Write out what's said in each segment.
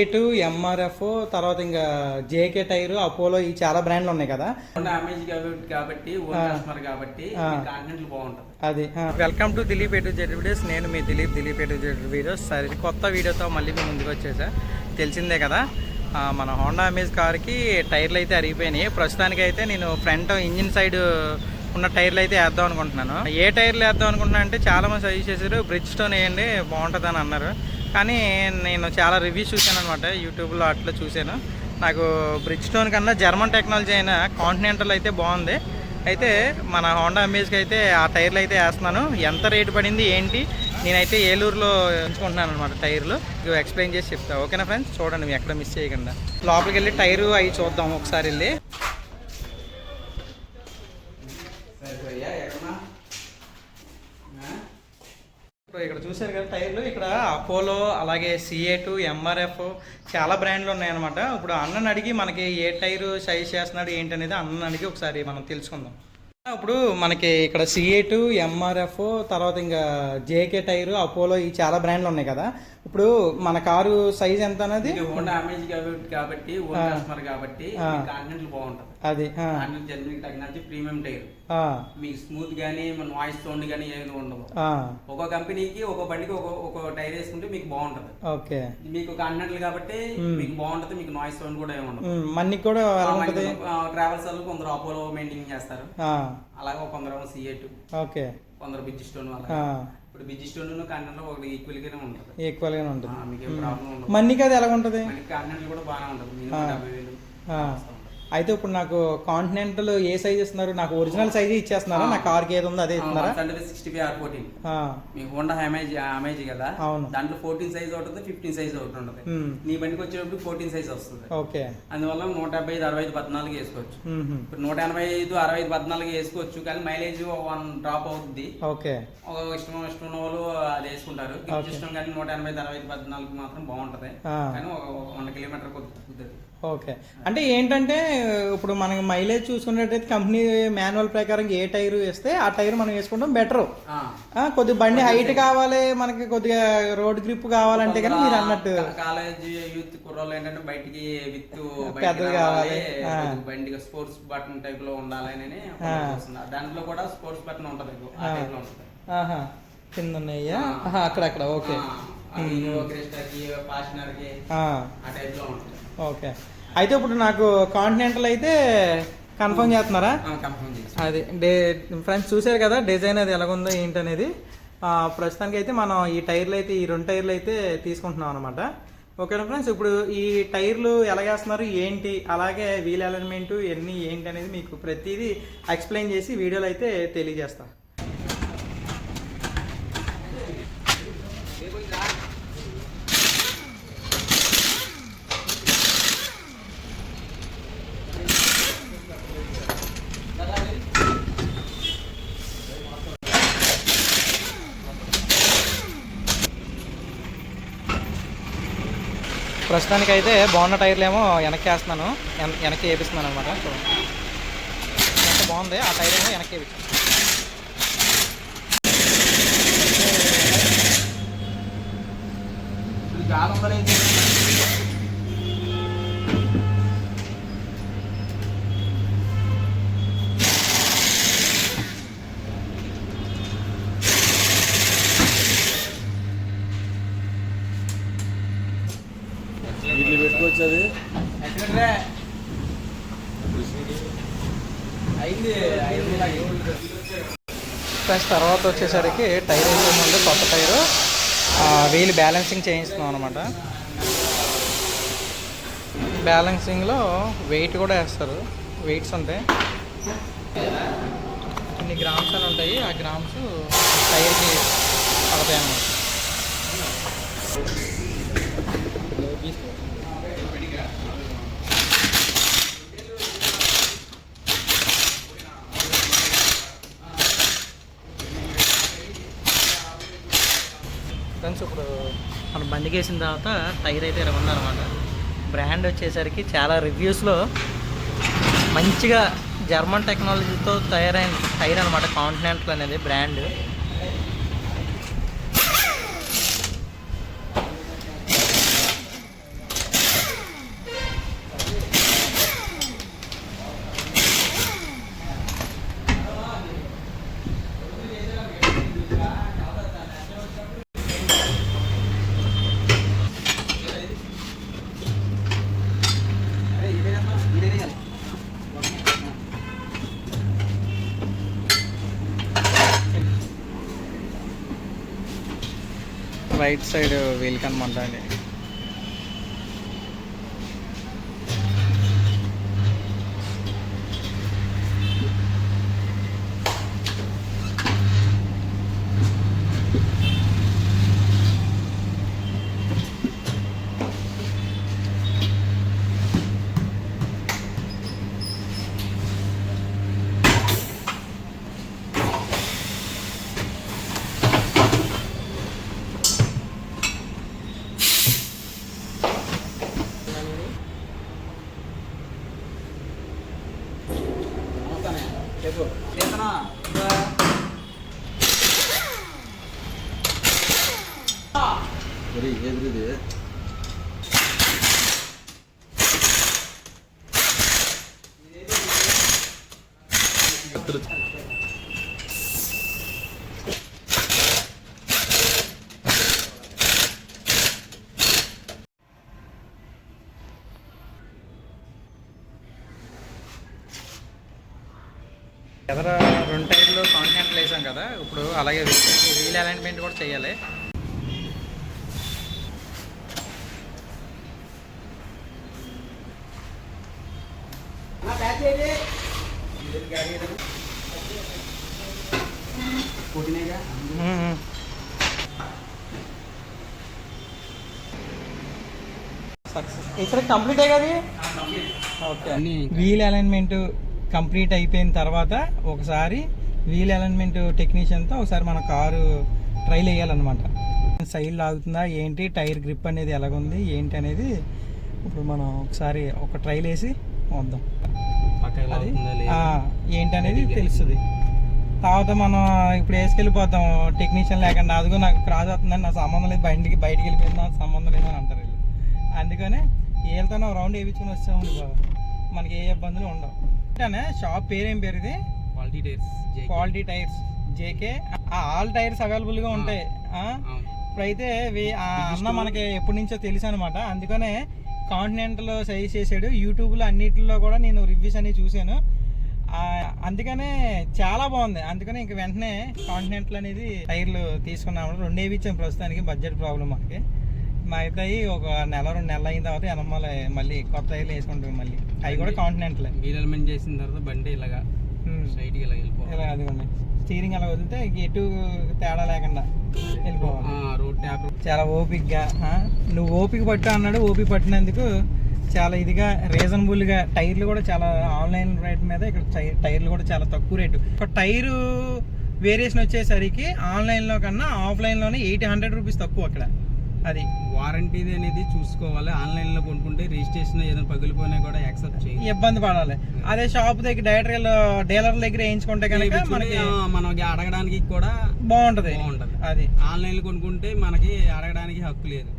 Two MRF తర్వాత ఇంకా JK tyre Apollo ఈ చాలా బ్రాండ్లు ఉన్నాయి కదా. కాబట్టి కాబట్టి అది వెల్కమ్ టు దిలీప్ ఎటు జెడ్ వీడియోస్ నేను మీ దిలీప్ దిలీప్ ఎటు జెడ్ వీడియోస్ సరే ఇది కొత్త వీడియోతో మళ్ళీ మీ ముందుకు వచ్చేసా. తెలిసిందే కదా మన హోండా అమేజ్ కార్కి టైర్లు అయితే అరిగిపోయినాయి. ప్రస్తుతానికి అయితే నేను ఫ్రంట్ ఇంజిన్ సైడ్ ఉన్న టైర్లు అయితే వేద్దాం అనుకుంటున్నాను. ఏ టైర్లు వేద్దాం అనుకుంటున్నా అంటే చాలా మంది సజెస్ట్ చేశారు బ్రిడ్జ్ స్టోన్ వేయండి బాగుంటుంది అని అన్నారు. కానీ నేను చాలా రివ్యూస్ చూశాను అనమాట యూట్యూబ్లో అట్లా చూశాను. నాకు బ్రిడ్జ్ స్టోన్ కన్నా జర్మన్ టెక్నాలజీ అయిన కాంటినెంటల్ అయితే బాగుంది. అయితే మన హోండా అమేజ్కి అయితే ఆ టైర్లు అయితే వేస్తున్నాను. ఎంత రేటు పడింది ఏంటి? నేనైతే ఏలూరులో ఉంచుకుంటున్నాను అనమాట టైర్లు. ఇవి ఎక్స్ప్లెయిన్ చేసి చెప్తా. ఓకేనా ఫ్రెండ్స్ చూడండి ఎక్కడ మిస్ చేయకుండా. లోపలికి వెళ్ళి టైరు అవి చూద్దాం ఒకసారి వెళ్ళి. ఇక్కడ చూశారు కదా టైర్లు. ఇక్కడ అపోలో అలాగే సిఏ టూ ఎంఆర్ఎఫ్ చాలా బ్రాండ్లు ఉన్నాయన్నమాట. ఇప్పుడు అన్నని అడిగి మనకి ఏ టైరు సైజ్ చేస్తున్నాడు ఏంటనేది అన్నని అడిగి ఒకసారి మనం తెలుసుకుందాం. ఇప్పుడు మనకి ఇక్కడ సిఏ టూ ఎంఆర్ఎఫ్ తర్వాత ఇంకా జేకే టైరు అపోలో ఈ చాలా బ్రాండ్లు ఉన్నాయి కదా. ఇప్పుడు మన కారు సైజ్ ఎంత అనేది కాబట్టి కాబట్టి అది ప్రీమియం టైర్. మీకు స్మూత్ గానీ మన వాయిస్ సౌండ్ గానీ ఏమి ఉండవు. ఆ, ఒక్కో కంపెనీకి ఒక్కో బండికి ఒక్కో ఒక్కో టైర్ వేసుకుంటే మీకు బాగుంటది. ఓకే. మీకు కాంటెంట్లు కాబట్టి. మీకు బాగుంటది మీకు నాయిస్ సౌండ్ కూడా ఏమి ఉండదు ఉమ్, మన్నికి కూడా ఉంటుంది. ట్రావెల్స్ వాళ్ళు కొందరు అపోలో మెయింటైన్ చేస్తారు. అలాగే కొందరు సిఏ టూ ఓకే. కొందరు బిజ్ స్టోన్ వాళ్ళ. ఆ, ఇప్పుడు బిజ్ స్టోన్ కాంటెంట్ ఒకటి ఈక్వల్ గానే ఉంటుంది. ఉంటుంది. ఏం ప్రాబ్లం ఉండదు. మన్నికి అది ఎలా ఉంటుంది మనకి కాంటెంట్ కూడా బాగానే ఉంటుంది. డెబ్బై వేలు. అయితే ఇప్పుడు నాకు కాంటినెంటల్ ఏ సైజ్ ఇస్తున్నారు? నాకు ఒరిజినల్ సైజ్ ఇచ్చేస్తున్నారా? నా కార్కి ఏది ఉందో అదే ఇస్తున్నారా? సిక్స్టీ ఫైవ్ ఆర్ ఫోర్టీన్ ఆ, మీ హోండా అమేజ్ అమేజ్ కదా? అవును. దాంట్లో ఫోర్టీన్ సైజ్ ఒకటి ఉంది ఫిఫ్టీన్ సైజ్ ఒకటి ఉంటుంది. నీ బండికి వచ్చేటప్పుడు ఫోర్టీన్ సైజ్ వస్తుంది. ఓకే. అందువల్ల నూట డెబ్బై ఐదు అరవై ఐదు పద్నాలుగు వేసుకోవచ్చు. ఇప్పుడు నూట ఎనభై ఐదు అరవై ఐదు పద్నాలుగు వేసుకోవచ్చు. కానీ మైలేజ్ వన్ డ్రాప్ అవుతుంది ఓకే. ఒక ఇష్టం ఇష్టం వాళ్ళు అది వేసుకుంటారు. ఇష్టం కానీ నూట ఎనభై ఐదు అరవై ఐదు పద్నాలుగు మాత్రం బాగుంటది. కానీ ఒక వంద కిలోమీటర్ కొద్ది ఓకే. అంటే ఏంటంటే ఇప్పుడు మనకి మైలేజ్ చూసుకున్నట్టయితే కంపెనీ మాన్యువల్ ప్రకారం ఏ టైర్ వేస్తే ఆ టైర్ మనం వేసుకుంటాం బెటర్ ఆ. కొద్దిగా బండి హైట్ కావాలి మనకి కొద్దిగా రోడ్ గ్రిప్ కావాలంటే కానీ మీరు అన్నట్టు. కాలేజ్ యూత్ కుర్రోళ్ళు ఏంటంటే బయటికి విత్ పెద్దది కావాలి. బండి స్పోర్ట్స్ బటన్ టైప్లో ఉండాలి అని ఆ. చూస్తున్నారు. దాంట్లో కూడా స్పోర్ట్స్ బటన్ ఉంటది ఆ. టైప్లో ఉంటది. కింద ఉన్నాయ్యా అక్కడక్కడ ఓకే. క్రిస్టాకి ఫాషనర్కి ఆ, ఆ టైప్లో ఉంటుంది. ఓకే. అయితే ఇప్పుడు నాకు కాంటినెంటల్ అయితే కన్ఫర్మ్ చేస్తున్నారా? అది డే ఫ్రెండ్స్ చూసారు కదా డిజైన్ అది ఎలాగుందో ఏంటనేది. ప్రస్తుతానికి అయితే మనం ఈ టైర్లు అయితే ఈ రెండు టైర్లు అయితే తీసుకుంటున్నాం అనమాట ఓకేనా ఫ్రెండ్స్ ఇప్పుడు ఈ టైర్లు ఎలా వేస్తున్నారు ఏంటి అలాగే వీల్ అలైన్మెంట్ ఎన్ని ఏంటి అనేది మీకు ప్రతిదీ ఎక్స్ప్లెయిన్ చేసి వీడియోలో అయితే తెలియజేస్తా. ప్రస్తుతానికి అయితే బాగున్న టైర్లు ఏమో వెనక్కి వేస్తున్నాను వెనక్కి వేపిస్తున్నాను అనమాట ఎంత బాగుంది ఆ టైర్ ఏమో వెనక్కి వేపించాను జాగ్రత్త తర్వాత వచ్చేసరికి టైర్ వేసే ముందు కొత్త టైరు. వీల్ బ్యాలెన్సింగ్ చేయిస్తున్నాం అనమాట బ్యాలెన్సింగ్లో వెయిట్ కూడా వేస్తారు. వెయిట్స్ ఉంటాయి కొన్ని గ్రామ్స్ అని ఉంటాయి. ఆ గ్రామ్స్ టైర్కి పడతాయి అన్నమాట ఫ్రెండ్స్ ఇప్పుడు అందుకేసిన తర్వాత టైర్ అయితే ఇలా ఉందన్నమాట బ్రాండ్ వచ్చేసరికి చాలా రివ్యూస్లో మంచిగా జర్మన్ టెక్నాలజీతో తయారైన టైర్ అనమాట కాంటినెంటల్ అనేది బ్రాండ్. రైట్ సైడ్ వీల్ కనమాట అండి ఎదర రెండు టైర్లు కాంటినెంటల్ వేసాం కదా ఇప్పుడు అలాగే వీల్ అలైన్మెంట్ కూడా చేయాలి. కొట్టినాయిగా ఇక్కడ కంప్లీట్ కదా ఓకే వీల్ అలైన్మెంట్ కంప్లీట్ అయిపోయిన తర్వాత ఒకసారి వీల్ అలైన్మెంట్ టెక్నీషియన్తో ఒకసారి మన కారు ట్రైల్ వేయాలన్నమాట. సైడ్ లాగుతుందా? ఏంటి? టైర్ గ్రిప్ అనేది ఎలాగుంది? ఏంటి అనేది ఇప్పుడు మనం ఒకసారి ఒక ట్రైల్ వేసి వద్దాం అది? ఏంటనేది తెలుస్తుంది. తర్వాత మనం ఇప్పుడు వేసుకెళ్ళిపోతాం. టెక్నీషియన్ లేకుండా. అదిగో నాకు క్రాస్ అవుతుందని నా సంబంధం లేదు. బయటికి బయటికి వెళ్ళిపోయింది నాకు సంబంధం లేదు అని అంటారు వీళ్ళు. అందుకనే రౌండ్ వేయించుకొని వచ్చాము మనకి ఏ ఇబ్బందులు ఉండవు. అంటే షాప్ పేరు ఏం పేరు ఇది quality tyres quality tyres JK all tyres అవైలబుల్గా ఉంటాయి? ఇప్పుడైతే అన్న మనకి ఎప్పటి నుంచో తెలుసు అనమాట అందుకనే కాంటినెంటల్ సజెస్ట్ చేశాడు. యూట్యూబ్లో అన్నిటిలో కూడా నేను రివ్యూస్ అన్ని చూశాను. అందుకనే చాలా బాగుంది. అందుకనే ఇంక వెంటనే కాంటినెంటల్ అనేది టైర్లు తీసుకున్నాము. రెండే ఇచ్చాం ప్రస్తుతానికి బడ్జెట్ ప్రాబ్లం మనకి మా అయితే అయి ఒక నెల రెండు నెలలు అయిన తర్వాత ఎనమాల మళ్ళీ కొత్త టైర్లు వేసుకుంటాం మళ్ళీ. అవి కూడా కాంటినెంటలే వీల్ ఎలిమెంట్ చేసిన తర్వాత బండి ఇలాగా స్ట్రైట్గా ఇలా వెళ్ళిపోవాలి. ఇలా అదిగోండి. స్టీరింగ్ అలా వదిలితే ఎటు తేడా లేకుండా వెళ్ళిపోవాలి. Road tap. చాలా ఓపిక్గా? నువ్వు ఓపిక పట్టు అన్నాడు ఓపిక పట్టినందుకు చాలా ఇదిగా రీజనబుల్గా టైర్లు కూడా చాలా ఆన్లైన్ రేట్ మీద ఇక్కడ టైర్లు కూడా చాలా తక్కువ రేటు. ఒక టైరు వేరియేషన్ వచ్చేసరికి ఆన్లైన్లో కన్నా ఆఫ్లైన్లోనే ఎయిట్ హండ్రెడ్ రూపీస్ తక్కువ అక్కడ. అది. వారంటీది అనేది చూసుకోవాలి. ఆన్లైన్లో కొనుక్కుంటే రిజిస్ట్రేషన్ ఏదైనా పగిలిపోయినా కూడా యాక్సెప్ట్ చేయాలి ఇబ్బంది పడాలి. అదే షాప్ దగ్గర డైరెక్ట్ డీలర్ దగ్గర వేయించుకుంటే కనుక మనకి మనకి అడగడానికి కూడా బాగుంటది. బాగుంటది. అది. ఆన్లైన్లో కొనుక్కుంటే మనకి అడగడానికి హక్కు లేదు.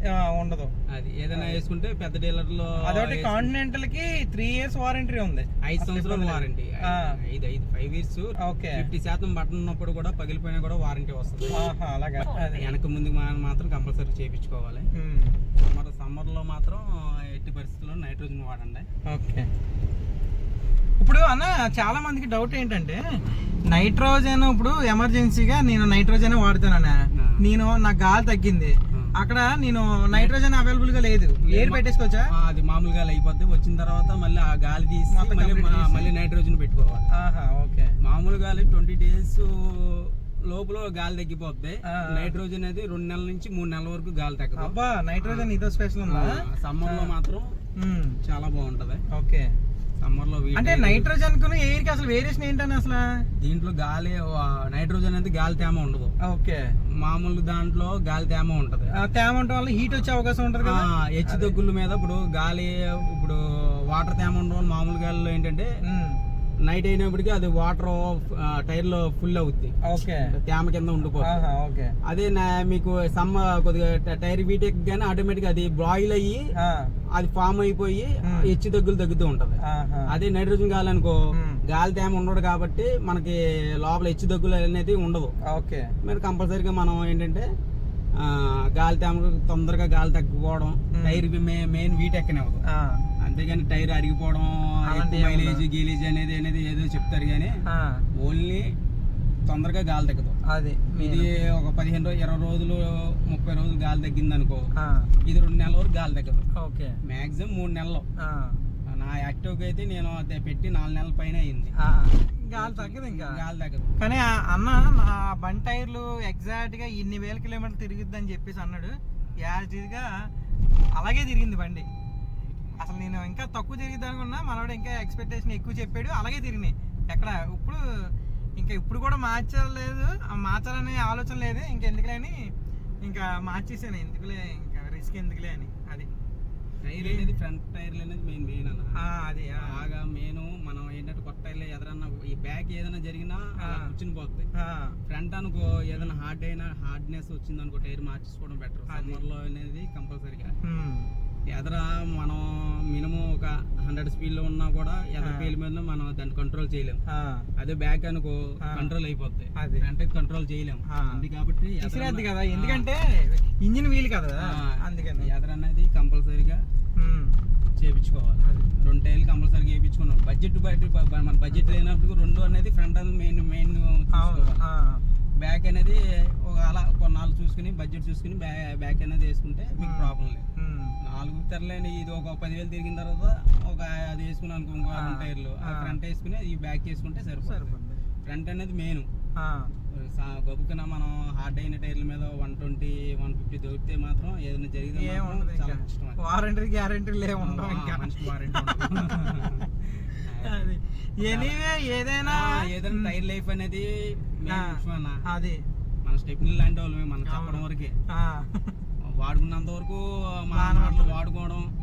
ఉండదు. అది. ఏదైనా వేసుకుంటే పెద్ద డీలర్లో అదొకటి కాంటినెంటల్కి త్రీ ఇయర్స్ వారంటీ ఉంది. ఐదు సంవత్సరాల వారంటీ ఆ. ఐదు ఐదు ఫైవ్ ఇయర్స్ ఓకే. ఫిఫ్టీ శాతం బటన్ ఉన్నప్పుడు కూడా పగిలిపోయినా కూడా వారంటీ వస్తుంది. అలాగా. అది వెనక ముందు మనం మాత్రం కంపల్సరీ చేయించుకోవాలి. సమ్మర్ సమ్మర్లో మాత్రం ఎట్టి పరిస్థితుల్లో నైట్రోజన్ వాడండి. ఓకే. ఇప్పుడు అన్న చాలా మందికి డౌట్ ఏంటంటే నైట్రోజన్ ఇప్పుడు ఎమర్జెన్సీగా నేను నైట్రోజన్ వాడుతానన్న. నేను నా గాలి తగ్గింది. అక్కడ నేను నైట్రోజన్ అవైలబుల్గా లేదు. ఎయిర్ పెట్టేసుకోవచ్చా అది మామూలుగా అయిపోద్ది. వచ్చిన తర్వాత మళ్ళీ ఆ గాలి తీసి మళ్ళీ. మళ్ళీ నైట్రోజన్ పెట్టుకోవాలి. ఆహా ఓకే. మామూలు గాలి ట్వంటీ డేస్ లోపల గాలి తగ్గిపోద్ది. నైట్రోజన్ అనేది రెండు నెలల నుంచి మూడు నెలల వరకు గాలి తగ్గదు. అబ్బా నైట్రోజన్ ఇదో స్పెషల్ ఉందా? సమ్మర్లో మాత్రం చాలా బాగుంటది. ఓకే. సమ్మర్లో అంటే నైట్రోజన్కు ఎయిర్కి అసలు వేరియేషన్ ఏంటని అసలు? దీంట్లో గాలి నైట్రోజన్ అనేది గాలి తేమ ఉండదు. ఓకే. మామూలు దాంట్లో గాలి తేమ ఉంటది. తేమ ఉండటం వల్ల హీట్ వచ్చే అవకాశం ఉంటది కదా? హెచ్చు దగ్గుల మీద ఇప్పుడు గాలి ఇప్పుడు వాటర్ తేమ ఉండడం మామూలు గాలిలో ఏంటంటే నైట్ అయినప్పటికీ అది వాటర్ టైర్లో ఫుల్ అవుద్ది. ఓకే. తేమ కింద ఉండిపోతుంది అదే నా- మీకు సమ్మ కొద్దిగా టైర్ వీటెక్ గానీ ఆటోమేటిక్ అది బాయిల్ అయ్యి అది ఫామ్ అయిపోయి. హెచ్చు దగ్గులు తగ్గుతూ ఉంటది. అదే నైట్రోజన్ గాలి అనుకో. గాలి తేమ ఉండదు కాబట్టి మనకి లోపల హెచ్చు దగ్గులు అనేది ఉండదు ఓకే. మరి కంపల్సరీగా మనం ఏంటంటే గాలి తేమ తొందరగా గాలి తగ్గిపోవడం. టైర్ మెయిన్ వీట్ ఎక్కనివ్వదు. ఆ, అంతేగాని టైర్ అరిగిపోవడం మైలేజ్ గీలేజ్ అనేది అనేది ఏదో చెప్తారు కానీ ఓన్లీ తొందరగా గాలి తగ్గదు. అది ఇది ఒక పదిహేను రోజులు ఇరవై రోజులు ముప్పై రోజులు గాలి తగ్గింది అనుకో ఇది రెండు నెలల వరకు గాలి తగ్గదు. ఓకే. మాక్సిమం మూడు నెలలు. నా యాక్టివ్గా అయితే నేను అదే పెట్టి నాలుగు నెలల పైన అయింది. గాలి తగ్గదు ఇంకా. గాలి తగ్గదు. కానీ అన్న నా బండి టైర్లు ఎగ్జాక్ట్గా ఇన్ని వేల కిలోమీటర్లు తిరిగిద్ది అని చెప్పేసి అన్నాడు. యాజిగా అలాగే తిరిగింది బండి. అసలు నేను ఇంకా తక్కువ తిరిగిద్ది అనుకున్నా మనవాడు ఇంకా ఎక్స్పెక్టేషన్ ఎక్కువ చెప్పాడు అలాగే తిరిగినాయి. ఎక్కడ? ఇప్పుడు ఇంకా ఇప్పుడు కూడా మార్చలేదు మార్చాలనే ఆలోచన లేదు ఇంకెందుకులే అని ఇంకా మార్చేసాను. ఎందుకులే? ఇంకా రిస్క్ ఎందుకులే అని అది. టైర్ అనేది ఫ్రంట్ టైర్లు అనేది మెయిన్ మెయిన్ అన్న. అది బాగా మెయిన్ మనం ఏంటంటే కొత్త టైర్లు ఎదరన్నా ఈ బ్యాక్ ఏదైనా జరిగినా. కూర్చుని పోతుంది ఫ్రంట్ అనుకో ఏదైనా హార్డ్ అయినా హార్డ్నెస్ వచ్చింది అనుకో టైర్ మార్చేసుకోవడం బెటర్ అది. సమ్మర్లో అనేది కంపల్సరీగా ఎదర మనం మినిమం ఒక హండ్రెడ్ స్పీడ్లో ఉన్నా కూడా ఎదర. పేలు మీద మనం దాన్ని కంట్రోల్ చేయలేం. ఆ, అదే బ్యాక్ అనుకో. కంట్రోల్ అయిపోద్ది. అది. ఫ్రంట్ కంట్రోల్ చేయలేం. ఆ. అది కాబట్టి విసిరేద్ది కదా. ఎందుకంటే ఇంజిన్ వీల్ కదా. అందుకని. ఎదర అనేది కంపల్సరీగా అది. రెండు టైర్లు కంపల్సరీగా చేయించుకున్నాం బడ్జెట్ బయట మన బడ్జెట్ లేనప్పుడు రెండు అనేది ఫ్రంట్ అనేది మెయిన్ మెయిన్ బ్యాక్ అనేది ఒక అలా కొన్నాళ్ళు చూసుకుని బడ్జెట్ చూసుకుని బ్యాక్ అనేది వేసుకుంటే మీకు. ప్రాబ్లం లేదు. నాలుగు తెరలేని ఇది ఒక పదివేలు తిరిగిన తర్వాత ఒక అది వేసుకుని అనుకో టైర్లు. ఆ. ఫ్రంట్ వేసుకుని ఈ బ్యాక్ వేసుకుంటే సరిపోతుంది ఫ్రంట్ అనేది మెయిన్. ఆ, గబుక్కున మనం హార్డ్ అయిన టైర్ల మీద వన్ ట్వంటీ వన్ ఫిఫ్టీ దొరికితే మాత్రం ఏదైనా జరిగితే చాలా కష్టం. వారంటీ ఇంకా. అది. ఎనీవే ఏదైనా ఏదైనా టైర్ లైఫ్ అనేది. అది. మన స్టెప్ని లాంటి వాళ్ళమే మనం చెప్పడం. వరకే. వాడుకున్నంత వరకు మానవ- మాటలు వాడుకోవడం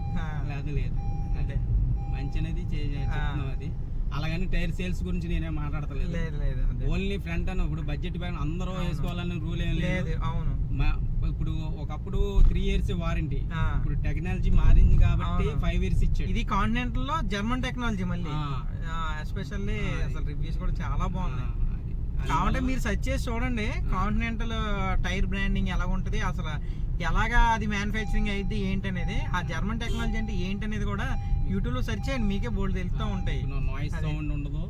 లేదు లేదు. అదే. మంచి అనేది. చెప్తున్నాం అది. అలాగని టైర్ సేల్స్ గురించి నేనేం మాట్లాడతలేదు. లేదు లేదు అదే. ఓన్లీ ఫ్రంట్ అని ఇప్పుడు బడ్జెట్ బ్యాన్ అందరూ. వేసుకోవాలని రూల్ ఏం లేదు. అవును. మా- ఇప్పుడు ఒకప్పుడు త్రీ ఇయర్స్ వారంటీ. ఇప్పుడు టెక్నాలజీ మారింది కాబట్టి. ఫైవ్ ఇయర్స్ ఇచ్చాడు. ఇది కాంటినెంటల్లో జర్మన్ టెక్నాలజీ మళ్ళీ. ఎస్పెషల్లీ. అసలు రివ్యూస్ కూడా చాలా బాగున్నాయి. వల్ల- మీరు సెర్చ్ చేసి చూడండి. కాంటినెంటల్ టైర్ బ్రాండింగ్ ఎలా ఉంటుంది అసలు ఎలాగా అది మ్యానుఫ్యాక్చరింగ్ అయితే ఏంటనేది ఆ జర్మన్ టెక్నాలజీ అంటే ఏంటనేది కూడా యూట్యూబ్లో సెర్చ్ చేయండి మీకే బోల్డ్ తెలుస్తూ ఉంటాయి. నాయిస్. సౌండ్ ఉండదు.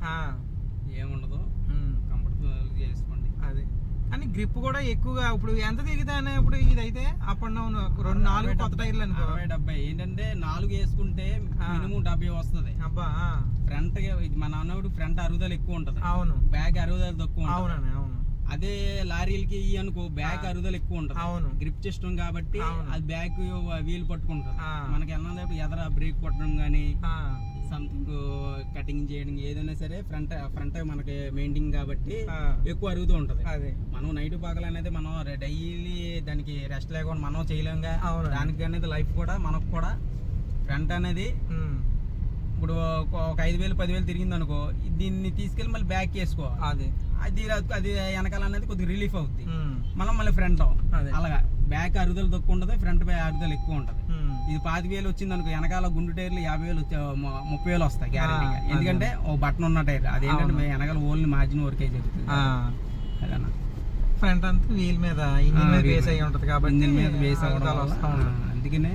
ఏముండదు. ఉమ్, కంఫర్టబుల్ చేసుకోండి. అది. కానీ గ్రిప్ కూడా ఎక్కువగా ఇప్పుడు ఎంత దిగుతానే ఇప్పుడు ఇదైతే అప్ అండ్ డౌన్ రెండు నాలుగు కొత్త టైర్లు అనుకో. అరవై డెబ్బై. ఏంటంటే నాలుగు వేసుకుంటే. మినిమం డెబ్బై వస్తది. అబ్బా ఫ్రంట్ ఇది మన అన్నప్పుడు ఫ్రంట్ అరుగుదల ఎక్కువ ఉంటది. అవును. బ్యాక్ అరుగుదల తక్కువ అవునండి అవును. అదే లారీలకి ఇయ్యి అనుకో బ్యాక్ ఆ. అరుగుదల ఎక్కువ ఉంటది అవును. గ్రిప్ సిస్టమ్ కాబట్టి. అది బ్యాక్ వీల్ పట్టుకుంటది ఆ. మనకి వెళ్ళినప్పుడు ఎదర బ్రేక్ కొట్టడం కానీ సంథింగ్ కటింగ్ చేయడం ఏదైనా సరే ఫ్రంట్ ఫ్రంట్ మనకి మెయింటైన్ కాబట్టి ఎక్కువ అరుగుతూ ఉంటది అది మనం నైట్ పగలు అనేది మనం డైలీ దానికి రెస్ట్ లేకుండా మనం చేయలేంగా. దానికి అనేది లైఫ్ కూడా మనకు కూడా ఫ్రంట్ అనేది ఇప్పుడు ఒక- ఐదు వేలు పదివేలు తిరిగింది అనుకో దీన్ని తీసుకెళ్ళి మళ్ళీ బ్యాక్ వేసుకోవాలి అది అది అది వెనకాల అనేది కొద్దిగా రిలీఫ్ అవుతుంది ఉమ్, మనం మళ్ళీ ఫ్రంట్. అలాగా. బ్యాక్ అరుగుదల తక్కువ ఉంటుంది ఫ్రంట్ అరుగుదల ఎక్కువ ఉంటుంది. ఇది పాతి వేలు వచ్చింది అనుకో వెనకాల గుండు టైర్లు యాభై వేలు ముప్పై వేలు వస్తాయి గ్యారెంటీగా ఆ, ఎందుకంటే ఓ బటన్ ఉన్న టైర్. అదేంటంటే అవును. మీ వెనకాల ఓన్లీ మార్జిన్ వరకే జరుగుతుంది ఫ్రంట్ అంతా వీల్ మీద ఇంజిన్ మీద బేస్ అయి ఉంటది కాబట్టి ఇంజిన్ మీద బేస్ వల్ల, వస్తా అందుకనే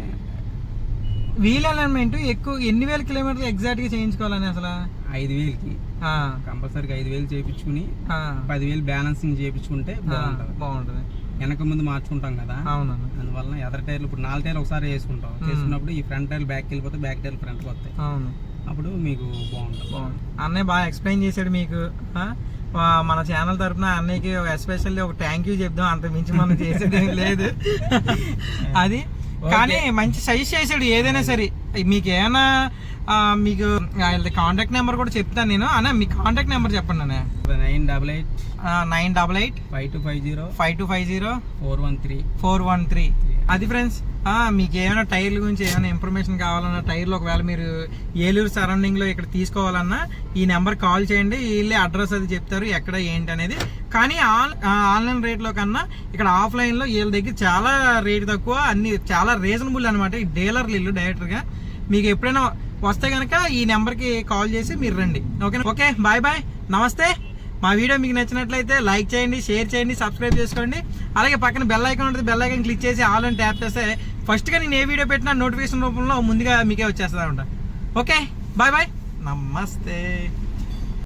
వీల్ అలైన్మెంట్ ఎక్కువ ఎన్ని వేల కిలోమీటర్లు ఎగ్జాక్ట్గా చేయించుకోవాలని అసలు? ఐదు వేలకి. కంపల్సరీగా ఐదు వేలు చేయించుకుని పదివేలు బ్యాలెన్సింగ్ చేయించుకుంటే బాగుంటుంది. బాగుంటది. వెనక ముందు మార్చుకుంటాం కదా. అవునన్న అందువల్ల ఎదర టైర్లు ఇప్పుడు నాలుగు టైర్లు ఒకసారి వేసుకుంటాం. చేసుకున్నప్పుడు ఈ ఫ్రంట్ టైర్లు బ్యాక్ వెళ్ళిపోతే బ్యాక్ టైర్లు ఫ్రంట్ వస్తాయి. అవును. అప్పుడు మీకు బాగుంటుంది. బాగుంది. అన్నయ్య బాగా ఎక్స్ప్లెయిన్ చేశాడు మీకు. మన ఛానల్ తరపున అన్నయ్యకి ఎస్పెషల్లీ ఒక థ్యాంక్ యూ చెప్దాం. అంత మించి మనం చేసేది లేదు. అది కానీ మంచి సజెస్ట్ చేశాడు ఏదైనా సరే. మీకు ఏమైనా మీకు కాంటాక్ట్ నెంబర్ కూడా చెప్తాను నేను. అన్న మీ కాంటాక్ట్ నెంబర్ చెప్పండి అన్న. Nine double eight nine double eight five two five zero five two five zero four one three four one three. అది ఫ్రెండ్స్ మీకు ఏమైనా టైర్ల గురించి ఏమైనా ఇన్ఫర్మేషన్ కావాలన్నా టైర్లు ఒకవేళ మీరు ఏలూరు సరౌండింగ్లో ఇక్కడ తీసుకోవాలన్నా ఈ నెంబర్ కాల్ చేయండి వీళ్ళే అడ్రస్ అది చెప్తారు ఎక్కడ ఏంటి అనేది. కానీ ఆన్ ఆన్లైన్ రేట్లో కన్నా ఇక్కడ ఆఫ్లైన్లో వీళ్ళ దగ్గర చాలా రేట్ తక్కువ అన్ని చాలా రీజనబుల్ అనమాట ఈ డీలర్లు ఇల్లు డైరెక్టర్గా మీకు ఎప్పుడైనా వస్తే కనుక ఈ నెంబర్కి కాల్ చేసి మీరు రండి. ఓకే ఓకే బాయ్ బాయ్ నమస్తే. మా వీడియో మీకు నచ్చినట్లయితే లైక్ చేయండి షేర్ చేయండి సబ్స్క్రైబ్ చేసుకోండి. అలాగే పక్కన బెల్ ఐకాన్ ఉంటుంది బెల్ ఐకాన్ క్లిక్ చేసి ఆల్ అని ట్యాప్ చేస్తే ఫస్ట్గా నేను ఏ వీడియో పెట్టినా నోటిఫికేషన్ రూపంలో ముందుగా మీకే వచ్చేస్తా ఉంటా ఓకే బాయ్ బాయ్. నమస్తే.